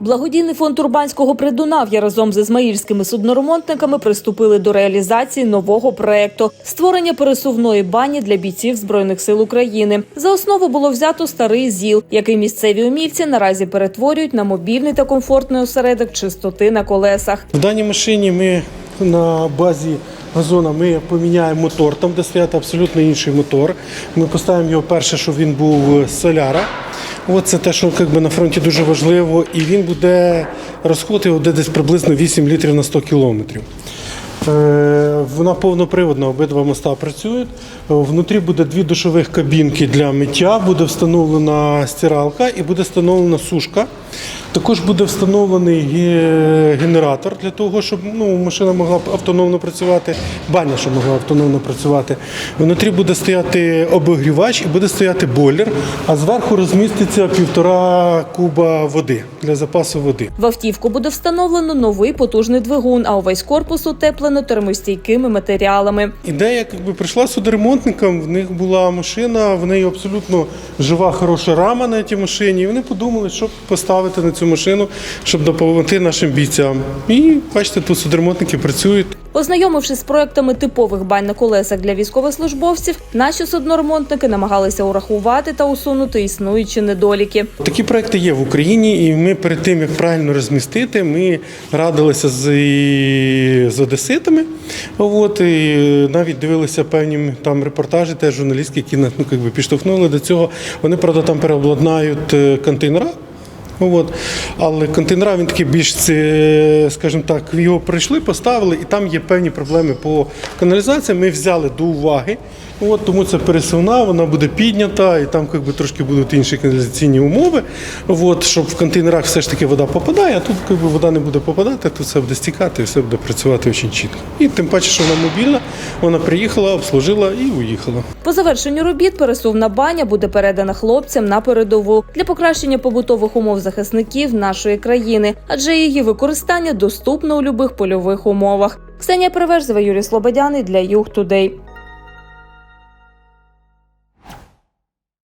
Благодійний фонд Урбанського Придунав'я разом з ізмаїльськими судноремонтниками приступили до реалізації нового проекту створення пересувної бані для бійців збройних сил України. За основу було взято старий ЗІЛ, який місцеві умільці наразі перетворюють на мобільний та комфортний осередок чистоти на колесах. В даній машині ми на базі газона ми поміняємо мотор, там де стояти абсолютно інший мотор. Ми поставимо його перше, щоб він був з соляра. От це те, що якби, на фронті дуже важливо, і він буде розход його буде десь приблизно 8 літрів на 100 кілометрів. Е, Вона повноприводна, обидва моста працюють. Е, Внутрі буде дві душових кабінки для миття, буде встановлена стиралка і буде встановлена сушка. Також буде встановлений генератор для того, щоб ну, машина могла автономно працювати, баня, щоб могла автономно працювати. Внутрі буде стояти обігрівач і буде стояти бойлер, а зверху розміститься півтора куба води для запасу води. В автівку буде встановлено новий потужний двигун, а увесь корпус утеплено термостійкими матеріалами. Ідея якби прийшла судоремонтникам, в них була машина, в неї абсолютно жива, хороша рама на цій машині. І вони подумали, що поставити на цю машину, щоб допомогти нашим бійцям. І бачите, тут судоремонтники працюють. Ознайомившись з проектами типових бань на колесах для військовослужбовців, наші судноремонтники намагалися урахувати та усунути існуючі недоліки. Такі проекти є в Україні, і ми перед тим, як правильно розмістити, ми радилися з, з одеситами. От, і навіть дивилися певні там репортажі, теж журналістські, які ну, якби, підштовхнули до цього. Вони, правда, там переобладнають е, контейнера. От. Але контейнера він такий більш, це, скажімо так, його прийшли, поставили, і там є певні проблеми по каналізації. Ми взяли до уваги. От, тому це пересувна, вона буде піднята, і там якби, трошки будуть інші каналізаційні умови. От, щоб в контейнерах все ж таки вода попадає, а тут якби, вода не буде попадати, тут все буде стікати і все буде працювати дуже чітко. І тим паче, що вона мобільна, вона приїхала, обслужила і уїхала. По завершенню робіт пересувна баня буде передана хлопцям на передову для покращення побутових умов захисників нашої країни, адже її використання доступно у любих польових умовах. Ксенія Переверзева, Юрій Слободяний для Юг Тудей.